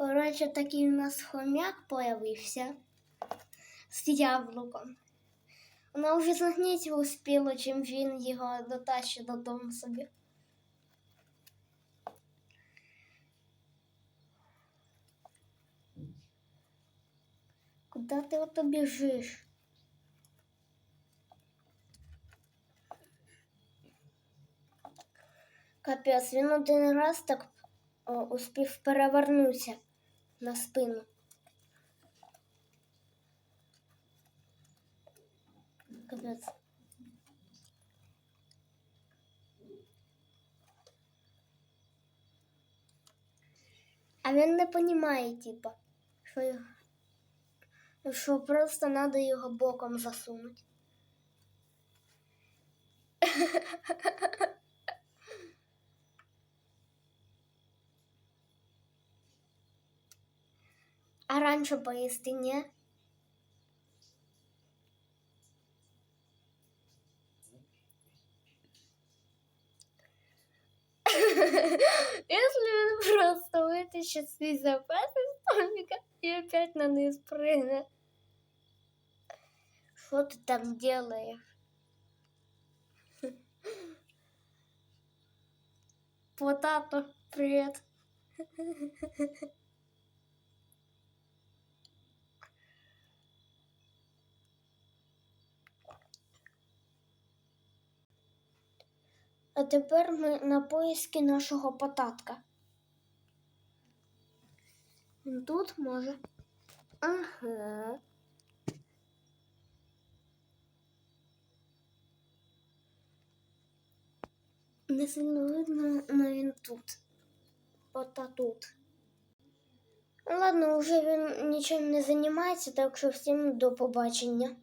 Коротше, такий у нас хомяк появився з яблуком. Вона вже загнити успіла, чим він його дотащив додому собі. Куди ти ото біжиш? Капець, він один раз так о, успів перевернутися на спину. Капець. А він не розуміє, типа, що, його- що просто треба його боком засунути. А раніше поїсти ні? Если он просто вытащит свой запас из томика и опять на низ прыгнет. Что ты там делаешь? Потато, привет. А тепер ми на поиски нашого потатка. Тут може. Ага. Не сильно видно, але він тут. Ота тут. Ладно, вже він нічим не займається, так що всім до побачення.